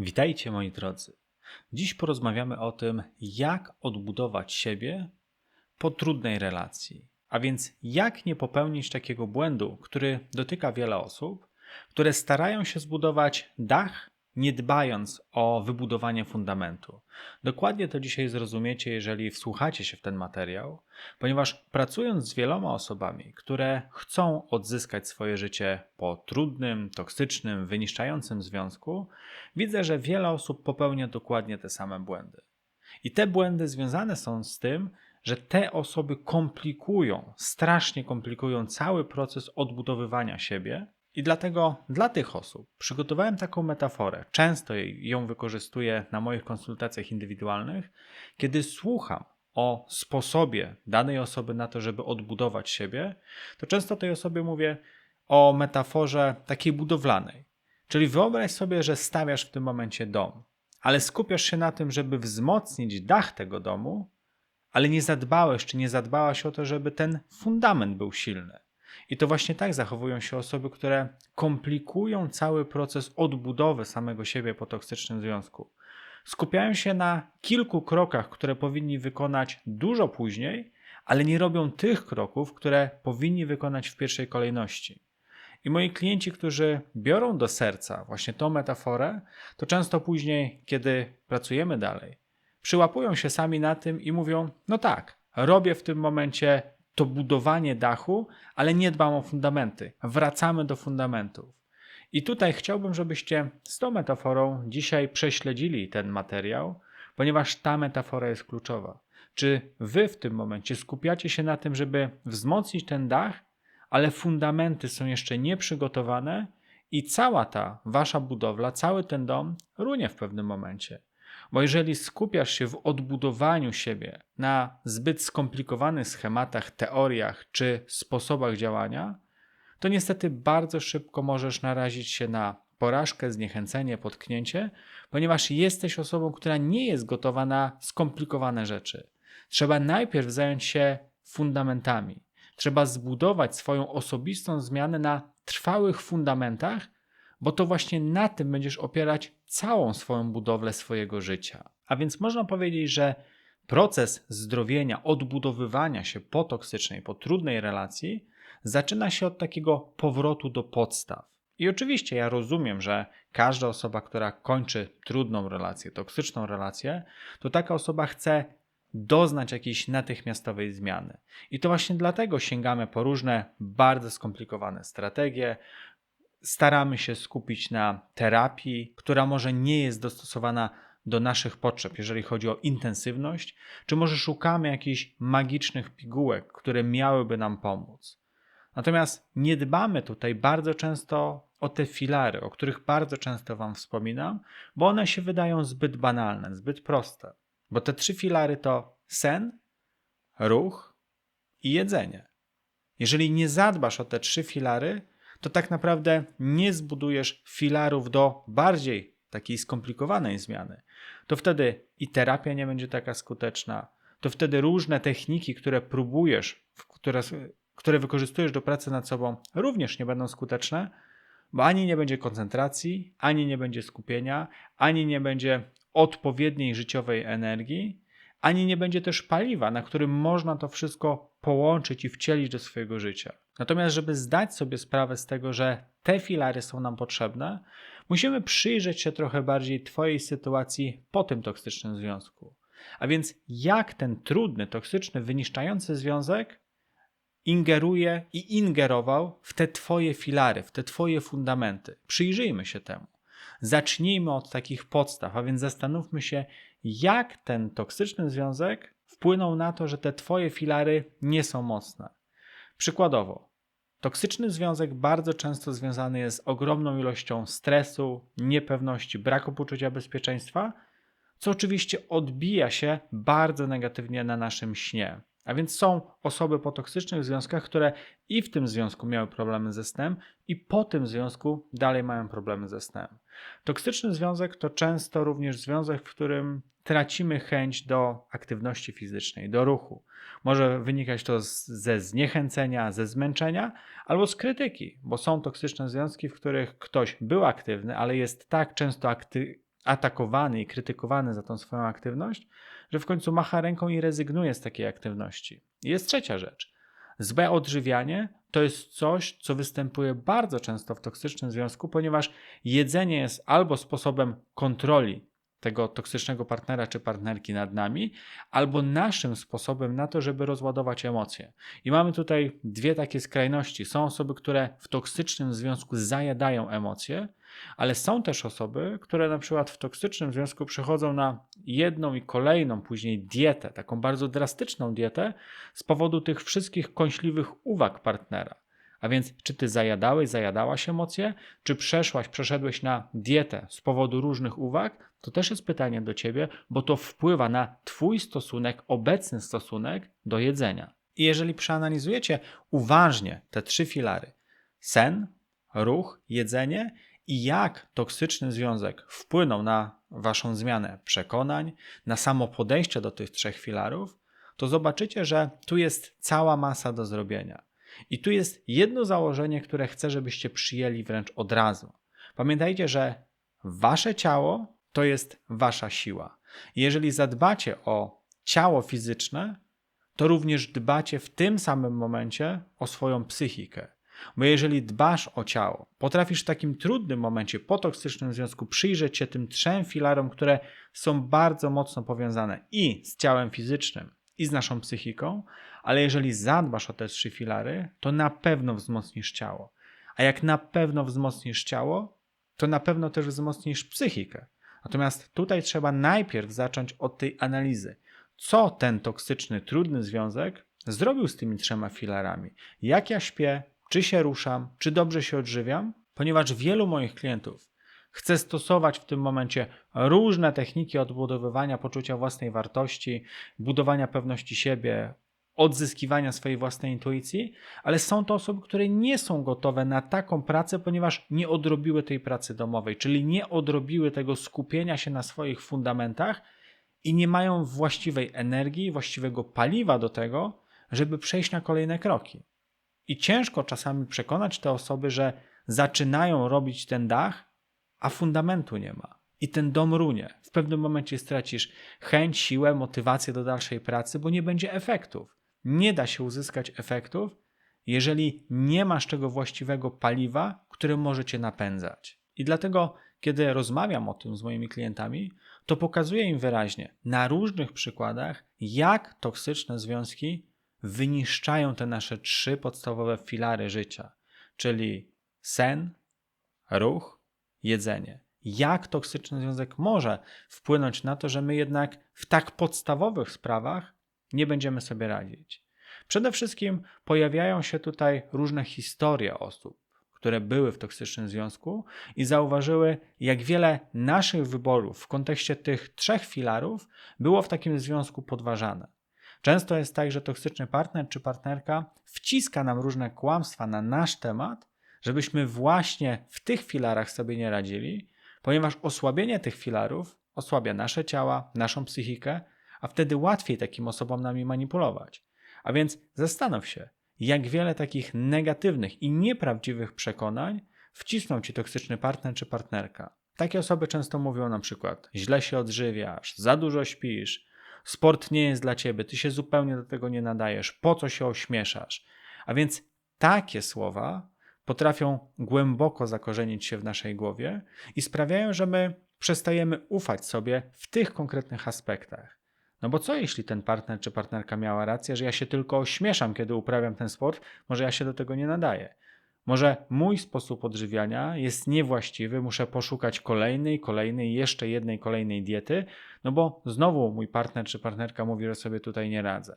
Witajcie moi drodzy. Dziś porozmawiamy o tym, jak odbudować siebie po trudnej relacji. A więc jak nie popełnić takiego błędu, który dotyka wiele osób, które starają się zbudować dach nie dbając o wybudowanie fundamentu. Dokładnie to dzisiaj zrozumiecie, jeżeli wsłuchacie się w ten materiał, ponieważ pracując z wieloma osobami, które chcą odzyskać swoje życie po trudnym, toksycznym, wyniszczającym związku, widzę, że wiele osób popełnia dokładnie te same błędy. I te błędy związane są z tym, że te osoby komplikują, strasznie komplikują cały proces odbudowywania siebie i dlatego dla tych osób przygotowałem taką metaforę. Często ją wykorzystuję na moich konsultacjach indywidualnych, kiedy słucham o sposobie danej osoby na to, żeby odbudować siebie, to często tej osobie mówię o metaforze takiej budowlanej. Czyli wyobraź sobie, że stawiasz w tym momencie dom, ale skupiasz się na tym, żeby wzmocnić dach tego domu, ale nie zadbałeś czy nie zadbałaś o to, żeby ten fundament był silny. I to właśnie tak zachowują się osoby, które komplikują cały proces odbudowy samego siebie po toksycznym związku. Skupiają się na kilku krokach, które powinni wykonać dużo później, ale nie robią tych kroków, które powinni wykonać w pierwszej kolejności. I moi klienci, którzy biorą do serca właśnie tą metaforę, to często później, kiedy pracujemy dalej, przyłapują się sami na tym i mówią: No tak, robię w tym momencie to budowanie dachu, ale nie dbam o fundamenty. Wracamy do fundamentów. I tutaj chciałbym, żebyście z tą metaforą dzisiaj prześledzili ten materiał, ponieważ ta metafora jest kluczowa. Czy wy w tym momencie skupiacie się na tym, żeby wzmocnić ten dach, ale fundamenty są jeszcze nieprzygotowane i cała ta wasza budowla, cały ten dom runie w pewnym momencie? Bo jeżeli skupiasz się w odbudowaniu siebie na zbyt skomplikowanych schematach, teoriach czy sposobach działania, to niestety bardzo szybko możesz narazić się na porażkę, zniechęcenie, potknięcie, ponieważ jesteś osobą, która nie jest gotowa na skomplikowane rzeczy. Trzeba najpierw zająć się fundamentami. Trzeba zbudować swoją osobistą zmianę na trwałych fundamentach, bo to właśnie na tym będziesz opierać całą swoją budowlę swojego życia. A więc można powiedzieć, że proces zdrowienia, odbudowywania się po toksycznej, po trudnej relacji zaczyna się od takiego powrotu do podstaw. I oczywiście ja rozumiem, że każda osoba, która kończy trudną relację, toksyczną relację, to taka osoba chce doznać jakiejś natychmiastowej zmiany. I to właśnie dlatego sięgamy po różne bardzo skomplikowane strategie, staramy się skupić na terapii, która może nie jest dostosowana do naszych potrzeb, jeżeli chodzi o intensywność, czy może szukamy jakichś magicznych pigułek, które miałyby nam pomóc. Natomiast nie dbamy tutaj bardzo często o te filary, o których bardzo często Wam wspominam, bo one się wydają zbyt banalne, zbyt proste. Bo te trzy filary to sen, ruch i jedzenie. Jeżeli nie zadbasz o te trzy filary, to tak naprawdę nie zbudujesz filarów do bardziej takiej skomplikowanej zmiany. To wtedy i terapia nie będzie taka skuteczna, to wtedy różne techniki, które próbujesz, które, które wykorzystujesz do pracy nad sobą, również nie będą skuteczne, bo ani nie będzie koncentracji, ani nie będzie skupienia, ani nie będzie odpowiedniej życiowej energii, ani nie będzie też paliwa, na którym można to wszystko połączyć i wcielić do swojego życia. Natomiast, żeby zdać sobie sprawę z tego, że te filary są nam potrzebne, musimy przyjrzeć się trochę bardziej Twojej sytuacji po tym toksycznym związku. A więc, jak ten trudny, toksyczny, wyniszczający związek ingeruje i ingerował w te Twoje filary, w te Twoje fundamenty. Przyjrzyjmy się temu. Zacznijmy od takich podstaw, a więc zastanówmy się, jak ten toksyczny związek wpłynął na to, że te Twoje filary nie są mocne. Przykładowo, toksyczny związek bardzo często związany jest z ogromną ilością stresu, niepewności, braku poczucia bezpieczeństwa, co oczywiście odbija się bardzo negatywnie na naszym śnie. A więc są osoby po toksycznych związkach, które i w tym związku miały problemy ze snem, i po tym związku dalej mają problemy ze snem. Toksyczny związek to często również związek, w którym tracimy chęć do aktywności fizycznej, do ruchu. Może wynikać to ze zniechęcenia, ze zmęczenia albo z krytyki, bo są toksyczne związki, w których ktoś był aktywny, ale jest tak często akty atakowany i krytykowany za tą swoją aktywność, że w końcu macha ręką i rezygnuje z takiej aktywności. I jest trzecia rzecz. Złe odżywianie to jest coś, co występuje bardzo często w toksycznym związku, ponieważ jedzenie jest albo sposobem kontroli tego toksycznego partnera czy partnerki nad nami, albo naszym sposobem na to, żeby rozładować emocje. I mamy tutaj dwie takie skrajności. Są osoby, które w toksycznym związku zajadają emocje, ale są też osoby, które na przykład w toksycznym związku przechodzą na jedną i kolejną później dietę, taką bardzo drastyczną dietę z powodu tych wszystkich kąśliwych uwag partnera. A więc, czy ty zajadałeś, zajadałaś emocje, czy przeszłaś, przeszedłeś na dietę z powodu różnych uwag, to też jest pytanie do ciebie, bo to wpływa na twój stosunek, obecny stosunek do jedzenia. I jeżeli przeanalizujecie uważnie te trzy filary sen, ruch, jedzenie i jak toksyczny związek wpłynął na waszą zmianę przekonań, na samo podejście do tych trzech filarów, to zobaczycie, że tu jest cała masa do zrobienia. I tu jest jedno założenie, które chcę, żebyście przyjęli wręcz od razu. Pamiętajcie, że wasze ciało to jest wasza siła. jeżeli zadbacie o ciało fizyczne, to również dbacie w tym samym momencie o swoją psychikę. Bo jeżeli dbasz o ciało, potrafisz w takim trudnym momencie po toksycznym związku przyjrzeć się tym trzem filarom, które są bardzo mocno powiązane i z ciałem fizycznym, i z naszą psychiką, ale jeżeli zadbasz o te trzy filary, to na pewno wzmocnisz ciało. A jak na pewno wzmocnisz ciało, to na pewno też wzmocnisz psychikę. Natomiast tutaj trzeba najpierw zacząć od tej analizy. Co ten toksyczny, trudny związek zrobił z tymi trzema filarami? Jak ja śpię? Czy się ruszam? Czy dobrze się odżywiam? Ponieważ wielu moich klientów chce stosować w tym momencie różne techniki odbudowywania poczucia własnej wartości, budowania pewności siebie, odzyskiwania swojej własnej intuicji, ale są to osoby, które nie są gotowe na taką pracę, ponieważ nie odrobiły tej pracy domowej, czyli nie odrobiły tego skupienia się na swoich fundamentach i nie mają właściwej energii, właściwego paliwa do tego, żeby przejść na kolejne kroki. I ciężko czasami przekonać te osoby, że zaczynają robić ten dach, a fundamentu nie ma. I ten dom runie. W pewnym momencie stracisz chęć, siłę, motywację do dalszej pracy, bo nie będzie efektów. Nie da się uzyskać efektów, jeżeli nie masz tego właściwego paliwa, które może cię napędzać. I dlatego, kiedy rozmawiam o tym z moimi klientami, to pokazuję im wyraźnie na różnych przykładach, jak toksyczne związki wyniszczają te nasze trzy podstawowe filary życia, czyli sen, ruch, jedzenie. Jak toksyczny związek może wpłynąć na to, że my jednak w tak podstawowych sprawach nie będziemy sobie radzić. Przede wszystkim pojawiają się tutaj różne historie osób, które były w toksycznym związku i zauważyły, jak wiele naszych wyborów w kontekście tych trzech filarów było w takim związku podważane. Często jest tak, że toksyczny partner czy partnerka wciska nam różne kłamstwa na nasz temat, żebyśmy właśnie w tych filarach sobie nie radzili, ponieważ osłabienie tych filarów osłabia nasze ciała, naszą psychikę, a wtedy łatwiej takim osobom nami manipulować. A więc zastanów się, jak wiele takich negatywnych i nieprawdziwych przekonań wcisnął ci toksyczny partner czy partnerka. Takie osoby często mówią na przykład: źle się odżywiasz, za dużo śpisz, sport nie jest dla ciebie, ty się zupełnie do tego nie nadajesz, po co się ośmieszasz. A więc takie słowa potrafią głęboko zakorzenić się w naszej głowie i sprawiają, że my przestajemy ufać sobie w tych konkretnych aspektach. No bo co jeśli ten partner czy partnerka miała rację, że ja się tylko ośmieszam, kiedy uprawiam ten sport, może ja się do tego nie nadaję. Może mój sposób odżywiania jest niewłaściwy, muszę poszukać kolejnej, kolejnej, jeszcze jednej kolejnej diety, no bo znowu mój partner czy partnerka mówi, że sobie tutaj nie radzę.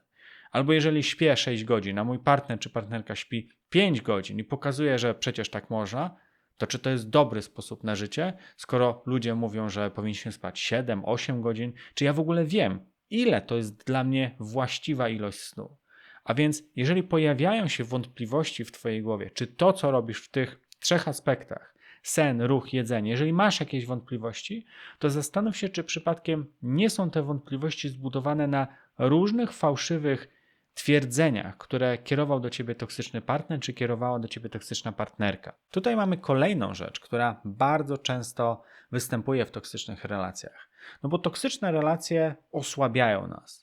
Albo jeżeli śpię 6 godzin, a mój partner czy partnerka śpi 5 godzin i pokazuje, że przecież tak można, to czy to jest dobry sposób na życie, skoro ludzie mówią, że powinniśmy spać 7, 8 godzin, czy ja w ogóle wiem, ile to jest dla mnie właściwa ilość snu. A więc, jeżeli pojawiają się wątpliwości w Twojej głowie, czy to, co robisz w tych trzech aspektach, sen, ruch, jedzenie, jeżeli masz jakieś wątpliwości, to zastanów się, czy przypadkiem nie są te wątpliwości zbudowane na różnych fałszywych twierdzeniach, które kierował do ciebie toksyczny partner, czy kierowała do ciebie toksyczna partnerka. Tutaj mamy kolejną rzecz, która bardzo często występuje w toksycznych relacjach. No bo toksyczne relacje osłabiają nas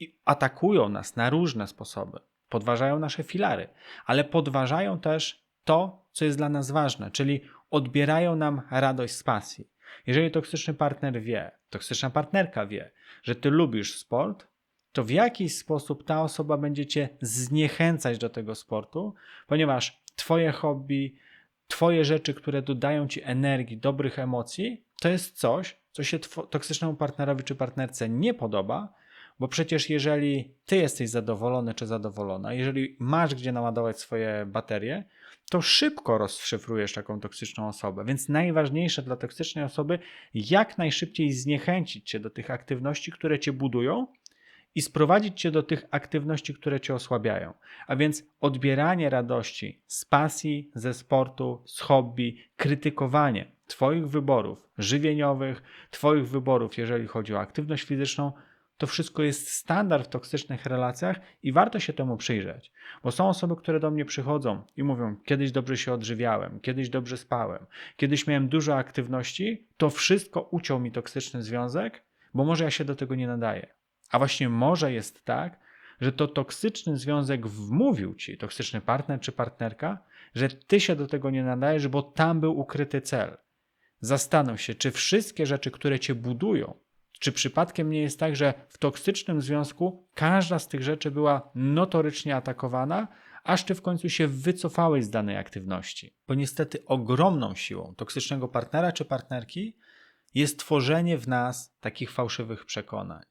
i atakują nas na różne sposoby. Podważają nasze filary, ale podważają też to, co jest dla nas ważne, czyli odbierają nam radość z pasji. Jeżeli toksyczny partner wie, toksyczna partnerka wie, że ty lubisz sport, to w jakiś sposób ta osoba będzie cię zniechęcać do tego sportu, ponieważ twoje hobby, twoje rzeczy, które dodają ci energii, dobrych emocji, to jest coś, co się toksycznemu partnerowi czy partnerce nie podoba, bo przecież jeżeli ty jesteś zadowolony czy zadowolona, jeżeli masz gdzie naładować swoje baterie, to szybko rozszyfrujesz taką toksyczną osobę. Więc najważniejsze dla toksycznej osoby, jak najszybciej zniechęcić cię do tych aktywności, które cię budują, i sprowadzić cię do tych aktywności, które cię osłabiają. A więc odbieranie radości z pasji, ze sportu, z hobby, krytykowanie Twoich wyborów żywieniowych, Twoich wyborów, jeżeli chodzi o aktywność fizyczną, to wszystko jest standard w toksycznych relacjach i warto się temu przyjrzeć. Bo są osoby, które do mnie przychodzą i mówią: Kiedyś dobrze się odżywiałem, kiedyś dobrze spałem, kiedyś miałem dużo aktywności, to wszystko uciął mi toksyczny związek, bo może ja się do tego nie nadaję. A właśnie może jest tak, że to toksyczny związek wmówił ci, toksyczny partner czy partnerka, że ty się do tego nie nadajesz, bo tam był ukryty cel. Zastanów się, czy wszystkie rzeczy, które cię budują, czy przypadkiem nie jest tak, że w toksycznym związku każda z tych rzeczy była notorycznie atakowana, aż ty w końcu się wycofałeś z danej aktywności. Bo niestety ogromną siłą toksycznego partnera czy partnerki jest tworzenie w nas takich fałszywych przekonań.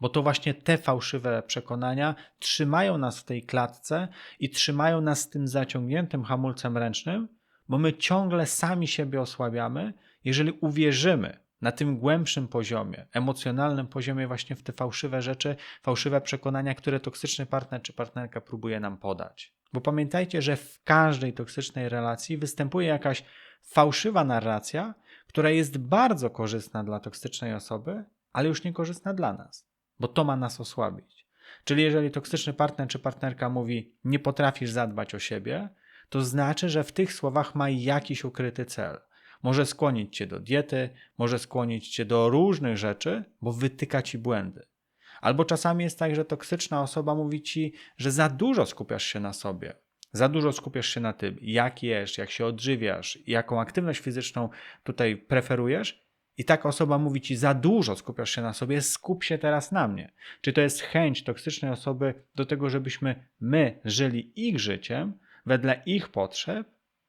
Bo to właśnie te fałszywe przekonania trzymają nas w tej klatce i trzymają nas tym zaciągniętym hamulcem ręcznym, bo my ciągle sami siebie osłabiamy, jeżeli uwierzymy na tym głębszym poziomie, emocjonalnym poziomie, właśnie w te fałszywe rzeczy, fałszywe przekonania, które toksyczny partner czy partnerka próbuje nam podać. Bo pamiętajcie, że w każdej toksycznej relacji występuje jakaś fałszywa narracja, która jest bardzo korzystna dla toksycznej osoby, ale już niekorzystna dla nas bo to ma nas osłabić. Czyli jeżeli toksyczny partner czy partnerka mówi, nie potrafisz zadbać o siebie, to znaczy, że w tych słowach ma jakiś ukryty cel. Może skłonić cię do diety, może skłonić cię do różnych rzeczy, bo wytyka ci błędy. Albo czasami jest tak, że toksyczna osoba mówi ci, że za dużo skupiasz się na sobie. Za dużo skupiasz się na tym, jak jesz, jak się odżywiasz, jaką aktywność fizyczną tutaj preferujesz, i taka osoba mówi ci za dużo, skupiasz się na sobie, skup się teraz na mnie. Czy to jest chęć toksycznej osoby do tego, żebyśmy my żyli ich życiem wedle ich potrzeb,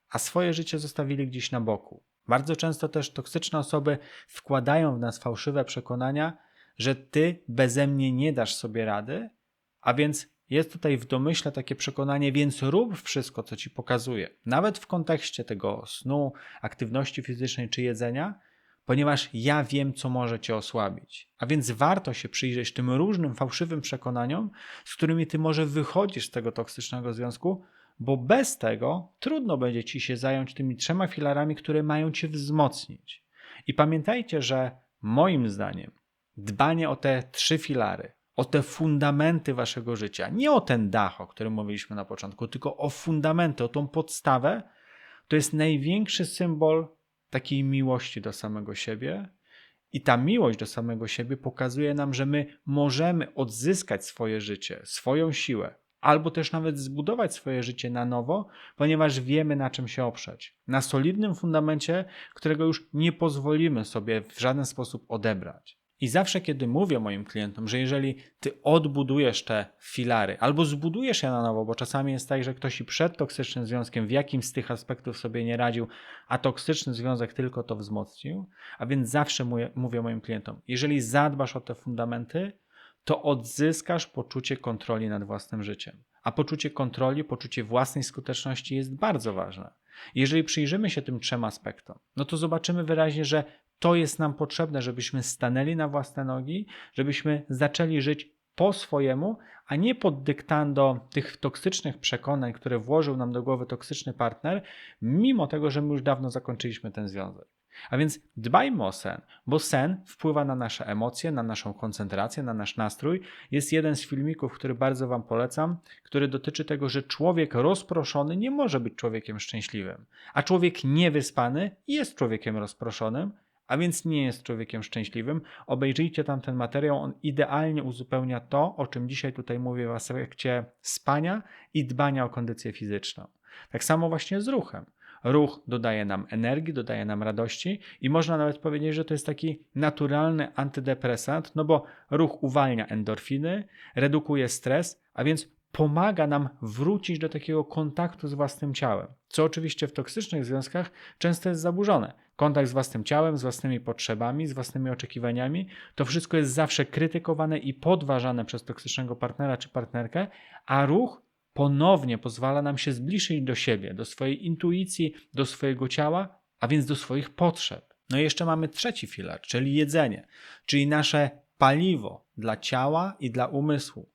a swoje życie zostawili gdzieś na boku? Bardzo często też toksyczne osoby wkładają w nas fałszywe przekonania, że ty beze mnie nie dasz sobie rady, a więc jest tutaj w domyśle takie przekonanie, więc rób wszystko, co ci pokazuje. Nawet w kontekście tego snu, aktywności fizycznej czy jedzenia, ponieważ ja wiem, co może cię osłabić. A więc warto się przyjrzeć tym różnym fałszywym przekonaniom, z którymi ty może wychodzisz z tego toksycznego związku, bo bez tego trudno będzie ci się zająć tymi trzema filarami, które mają cię wzmocnić. I pamiętajcie, że moim zdaniem dbanie o te trzy filary, o te fundamenty waszego życia, nie o ten dach, o którym mówiliśmy na początku, tylko o fundamenty, o tą podstawę, to jest największy symbol takiej miłości do samego siebie. I ta miłość do samego siebie pokazuje nam, że my możemy odzyskać swoje życie, swoją siłę, albo też nawet zbudować swoje życie na nowo, ponieważ wiemy na czym się oprzeć. Na solidnym fundamencie, którego już nie pozwolimy sobie w żaden sposób odebrać. I zawsze, kiedy mówię moim klientom, że jeżeli ty odbudujesz te filary albo zbudujesz je na nowo, bo czasami jest tak, że ktoś i przed toksycznym związkiem w jakimś z tych aspektów sobie nie radził, a toksyczny związek tylko to wzmocnił, a więc zawsze mówię, moim klientom, jeżeli zadbasz o te fundamenty, to odzyskasz poczucie kontroli nad własnym życiem. A poczucie kontroli, poczucie własnej skuteczności jest bardzo ważne. Jeżeli przyjrzymy się tym trzem aspektom, no to zobaczymy wyraźnie, że to jest nam potrzebne, żebyśmy stanęli na własne nogi, żebyśmy zaczęli żyć po swojemu, a nie pod dyktando tych toksycznych przekonań, które włożył nam do głowy toksyczny partner, mimo tego, że my już dawno zakończyliśmy ten związek. A więc dbajmy o sen, bo sen wpływa na nasze emocje, na naszą koncentrację, na nasz nastrój. Jest jeden z filmików, który bardzo Wam polecam, który dotyczy tego, że człowiek rozproszony nie może być człowiekiem szczęśliwym, a człowiek niewyspany jest człowiekiem rozproszonym, a więc nie jest człowiekiem szczęśliwym. Obejrzyjcie tam ten materiał, on idealnie uzupełnia to, o czym dzisiaj tutaj mówię w aspekcie spania i dbania o kondycję fizyczną. Tak samo właśnie z ruchem. Ruch dodaje nam energii, dodaje nam radości i można nawet powiedzieć, że to jest taki naturalny antydepresant, no bo ruch uwalnia endorfiny, redukuje stres, a więc pomaga nam wrócić do takiego kontaktu z własnym ciałem, co oczywiście w toksycznych związkach często jest zaburzone. Kontakt z własnym ciałem, z własnymi potrzebami, z własnymi oczekiwaniami, to wszystko jest zawsze krytykowane i podważane przez toksycznego partnera czy partnerkę, a ruch ponownie pozwala nam się zbliżyć do siebie, do swojej intuicji, do swojego ciała, a więc do swoich potrzeb. No i jeszcze mamy trzeci filar, czyli jedzenie, czyli nasze paliwo dla ciała i dla umysłu.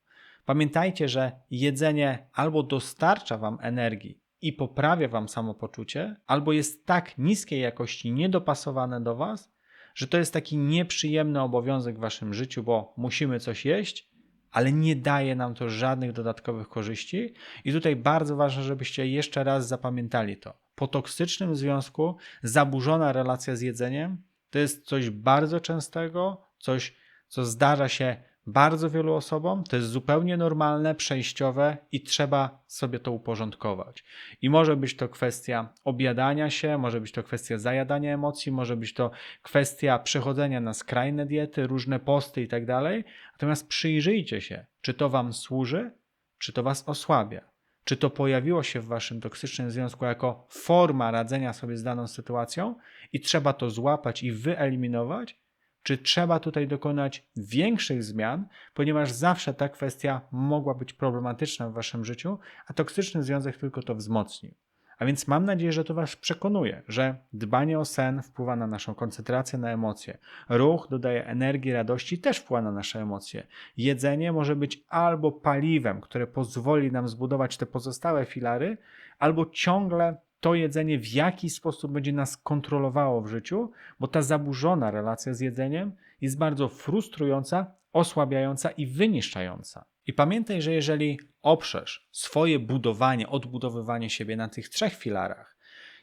Pamiętajcie, że jedzenie albo dostarcza Wam energii i poprawia Wam samopoczucie, albo jest tak niskiej jakości, niedopasowane do Was, że to jest taki nieprzyjemny obowiązek w Waszym życiu, bo musimy coś jeść, ale nie daje nam to żadnych dodatkowych korzyści. I tutaj bardzo ważne, żebyście jeszcze raz zapamiętali to. Po toksycznym związku zaburzona relacja z jedzeniem to jest coś bardzo częstego, coś, co zdarza się bardzo wielu osobom, to jest zupełnie normalne, przejściowe i trzeba sobie to uporządkować. I może być to kwestia objadania się, może być to kwestia zajadania emocji, może być to kwestia przechodzenia na skrajne diety, różne posty i tak dalej. Natomiast przyjrzyjcie się, czy to Wam służy, czy to Was osłabia. Czy to pojawiło się w Waszym toksycznym związku jako forma radzenia sobie z daną sytuacją i trzeba to złapać i wyeliminować, czy trzeba tutaj dokonać większych zmian, ponieważ zawsze ta kwestia mogła być problematyczna w waszym życiu, a toksyczny związek tylko to wzmocnił. A więc mam nadzieję, że to Was przekonuje, że dbanie o sen wpływa na naszą koncentrację, na emocje. Ruch dodaje energii, radości, też wpływa na nasze emocje. Jedzenie może być albo paliwem, które pozwoli nam zbudować te pozostałe filary, albo ciągle to jedzenie w jakiś sposób będzie nas kontrolowało w życiu, bo ta zaburzona relacja z jedzeniem jest bardzo frustrująca, osłabiająca i wyniszczająca. I pamiętaj, że jeżeli oprzesz swoje budowanie, odbudowywanie siebie na tych trzech filarach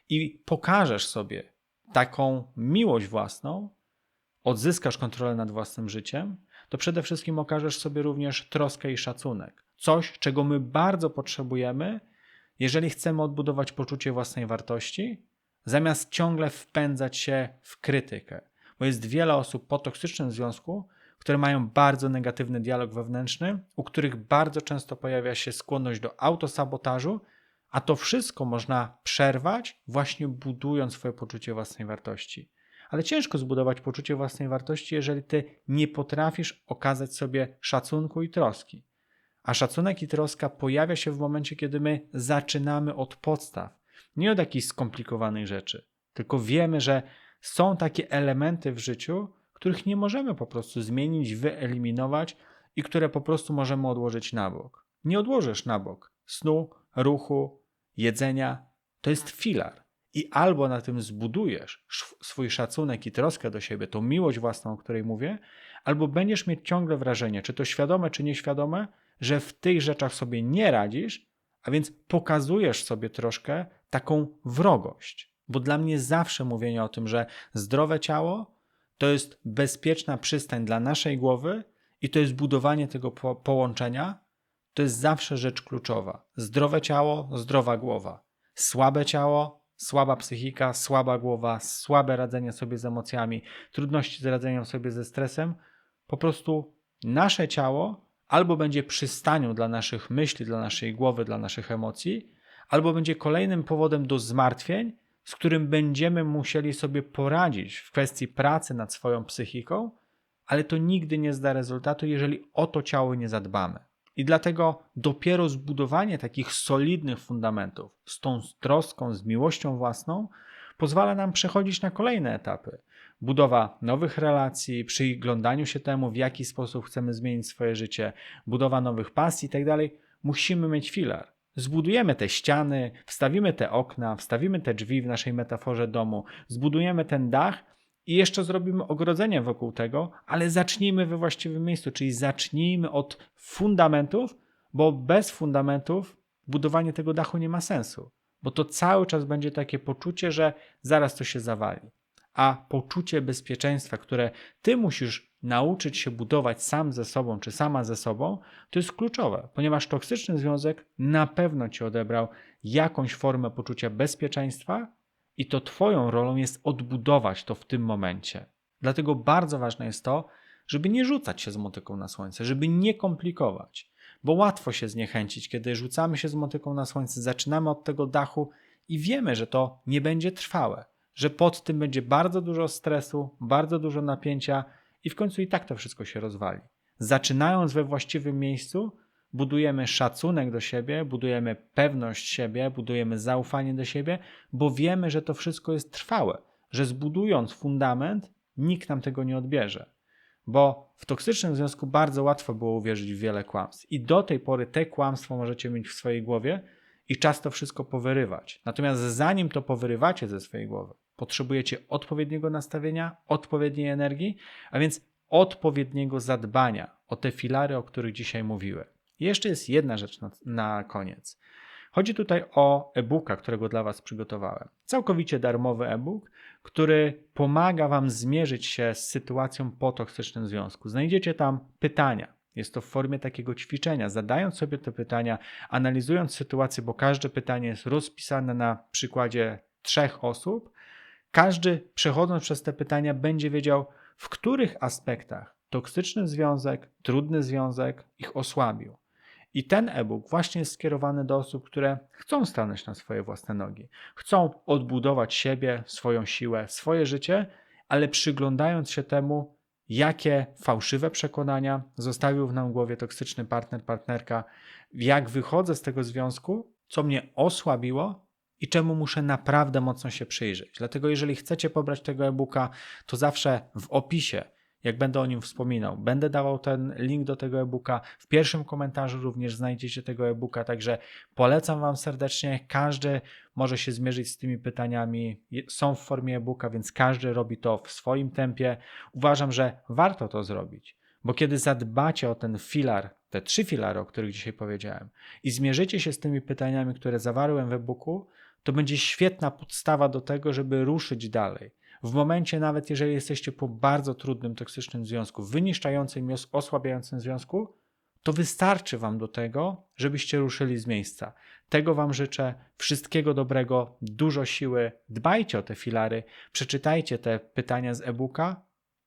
i pokażesz sobie taką miłość własną, odzyskasz kontrolę nad własnym życiem, to przede wszystkim okażesz sobie również troskę i szacunek. Coś, czego my bardzo potrzebujemy, jeżeli chcemy odbudować poczucie własnej wartości, zamiast ciągle wpędzać się w krytykę. Bo jest wiele osób po toksycznym związku, które mają bardzo negatywny dialog wewnętrzny, u których bardzo często pojawia się skłonność do autosabotażu, a to wszystko można przerwać, właśnie budując swoje poczucie własnej wartości. Ale ciężko zbudować poczucie własnej wartości, jeżeli ty nie potrafisz okazać sobie szacunku i troski. A szacunek i troska pojawia się w momencie, kiedy my zaczynamy od podstaw, nie od jakichś skomplikowanych rzeczy, tylko wiemy, że są takie elementy w życiu, których nie możemy po prostu zmienić, wyeliminować i które po prostu możemy odłożyć na bok. Nie odłożysz na bok snu, ruchu, jedzenia. To jest filar. I albo na tym zbudujesz swój szacunek i troskę do siebie, tą miłość własną, o której mówię, albo będziesz mieć ciągle wrażenie, czy to świadome, czy nieświadome, że w tych rzeczach sobie nie radzisz, a więc pokazujesz sobie troszkę taką wrogość. Bo dla mnie zawsze mówienie o tym, że zdrowe ciało to jest bezpieczna przystań dla naszej głowy i to jest budowanie tego po połączenia, to jest zawsze rzecz kluczowa. Zdrowe ciało, zdrowa głowa. Słabe ciało, słaba psychika, słaba głowa, słabe radzenie sobie z emocjami, trudności z radzeniem sobie ze stresem. Po prostu nasze ciało albo będzie przystanią dla naszych myśli, dla naszej głowy, dla naszych emocji, albo będzie kolejnym powodem do zmartwień, z którym będziemy musieli sobie poradzić w kwestii pracy nad swoją psychiką, ale to nigdy nie zda rezultatu, jeżeli o to ciało nie zadbamy. I dlatego dopiero zbudowanie takich solidnych fundamentów z tą troską, z miłością własną pozwala nam przechodzić na kolejne etapy budowa nowych relacji, przyglądaniu się temu, w jaki sposób chcemy zmienić swoje życie, budowa nowych pasji itd., tak musimy mieć filar. Zbudujemy te ściany, wstawimy te okna, wstawimy te drzwi w naszej metaforze domu, zbudujemy ten dach i jeszcze zrobimy ogrodzenie wokół tego, ale zacznijmy we właściwym miejscu, czyli zacznijmy od fundamentów, bo bez fundamentów budowanie tego dachu nie ma sensu, bo to cały czas będzie takie poczucie, że zaraz to się zawali. A poczucie bezpieczeństwa, które ty musisz nauczyć się budować sam ze sobą, czy sama ze sobą, to jest kluczowe, ponieważ toksyczny związek na pewno ci odebrał jakąś formę poczucia bezpieczeństwa i to twoją rolą jest odbudować to w tym momencie. Dlatego bardzo ważne jest to, żeby nie rzucać się z motyką na słońce, żeby nie komplikować, bo łatwo się zniechęcić, kiedy rzucamy się z motyką na słońce, zaczynamy od tego dachu i wiemy, że to nie będzie trwałe, że pod tym będzie bardzo dużo stresu, bardzo dużo napięcia i w końcu i tak to wszystko się rozwali. Zaczynając we właściwym miejscu, budujemy szacunek do siebie, budujemy pewność siebie, budujemy zaufanie do siebie, bo wiemy, że to wszystko jest trwałe, że zbudując fundament, nikt nam tego nie odbierze. Bo w toksycznym związku bardzo łatwo było uwierzyć w wiele kłamstw. I do tej pory te kłamstwo możecie mieć w swojej głowie i czas to wszystko powyrywać. Natomiast zanim to powyrywacie ze swojej głowy, potrzebujecie odpowiedniego nastawienia, odpowiedniej energii, a więc odpowiedniego zadbania o te filary, o których dzisiaj mówiłem. Jeszcze jest jedna rzecz na, na koniec. Chodzi tutaj o e-booka, którego dla Was przygotowałem. Całkowicie darmowy e-book, który pomaga Wam zmierzyć się z sytuacją po toksycznym związku. Znajdziecie tam pytania. Jest to w formie takiego ćwiczenia. Zadając sobie te pytania, analizując sytuację, bo każde pytanie jest rozpisane na przykładzie trzech osób, każdy przechodząc przez te pytania będzie wiedział, w których aspektach toksyczny związek, trudny związek ich osłabił. I ten e-book właśnie jest skierowany do osób, które chcą stanąć na swoje własne nogi, chcą odbudować siebie, swoją siłę, swoje życie, ale przyglądając się temu, jakie fałszywe przekonania zostawił w nam głowie toksyczny partner, partnerka, jak wychodzę z tego związku, co mnie osłabiło i czemu muszę naprawdę mocno się przyjrzeć. Dlatego, jeżeli chcecie pobrać tego e-booka, to zawsze w opisie jak będę o nim wspominał. Będę dawał ten link do tego e-booka. W pierwszym komentarzu również znajdziecie tego e-booka, także polecam Wam serdecznie. Każdy może się zmierzyć z tymi pytaniami. Są w formie e-booka, więc każdy robi to w swoim tempie. Uważam, że warto to zrobić, bo kiedy zadbacie o ten filar, te trzy filary, o których dzisiaj powiedziałem, i zmierzycie się z tymi pytaniami, które zawarłem w e-booku, to będzie świetna podstawa do tego, żeby ruszyć dalej w momencie nawet, jeżeli jesteście po bardzo trudnym, toksycznym związku, wyniszczającym i osłabiającym związku, to wystarczy Wam do tego, żebyście ruszyli z miejsca. Tego Wam życzę, wszystkiego dobrego, dużo siły, dbajcie o te filary, przeczytajcie te pytania z e-booka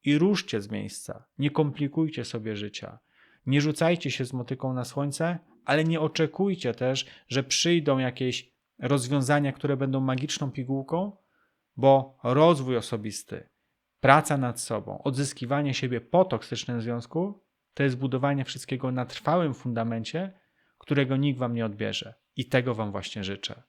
i ruszcie z miejsca. Nie komplikujcie sobie życia. Nie rzucajcie się z motyką na słońce, ale nie oczekujcie też, że przyjdą jakieś rozwiązania, które będą magiczną pigułką, bo rozwój osobisty, praca nad sobą, odzyskiwanie siebie po toksycznym związku to jest budowanie wszystkiego na trwałym fundamencie, którego nikt wam nie odbierze. I tego wam właśnie życzę.